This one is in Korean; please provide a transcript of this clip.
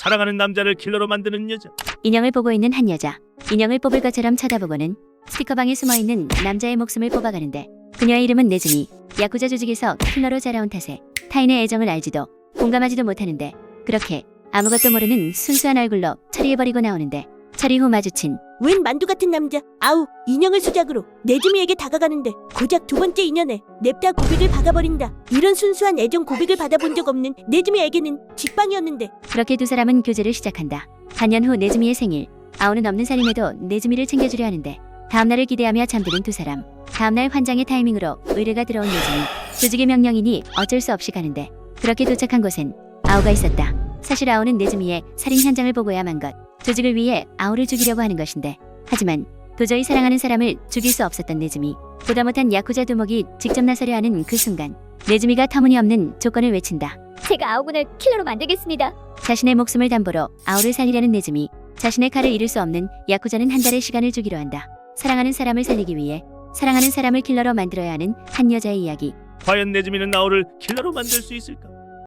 사랑하는 남자를 킬러로 만드는 여자. 인형을 보고 있는 한 여자. 인형을 뽑을 것처럼 쳐다보고는 스티커방에 숨어 있는 남자의 목숨을 뽑아가는데 그녀의 이름은 네즈미. 야쿠자 조직에서 킬러로 자라온 탓에 타인의 애정을 알지도 공감하지도 못하는데 그렇게 아무것도 모르는 순수한 얼굴로 처리해버리고 나오는데 처리 후 마주친 웬 만두 같은 남자 아우 인형을 수작으로 네즈미에게 다가가는데 고작 두 번째 인연에 냅다 고백을 박아버린다 이런 순수한 애정 고백을 받아본 적 없는 네즈미에게는 직방이었는데 그렇게 두 사람은 교제를 시작한다. 반년 후 네즈미의 생일. 아우는 없는 살림에도 네즈미를 챙겨주려 하는데 다음날을 기대하며 잠드는 두 사람. 다음날 환장의 타이밍으로 의뢰가 들어온 네즈미. 조직의 명령이니 어쩔 수 없이 가는데 그렇게 도착한 곳엔 아우가 있었다. 사실 아우는 네즈미의 살인 현장을 보고야만 것. 조직을 위해 아우를 죽이려고 하는 것인데 하지만 도저히 사랑하는 사람을 죽일 수 없었던 네즈미. 보다 못한 야쿠자 두목이 직접 나서려 하는 그 순간 네즈미가 터무니없는 조건을 외친다. 제가 아오군을 킬러로 만들겠습니다. 자신의 목숨을 담보로 아우를 살리려는 네즈미 자신의 칼을 잃을 수 없는 야쿠자는 한 달의 시간을 주기로 한다 사랑하는 사람을 살리기 위해 사랑하는 사람을 킬러로 만들어야 하는 한 여자의 이야기 과연 네즈미는 나우를 킬러로 만들 수 있을까?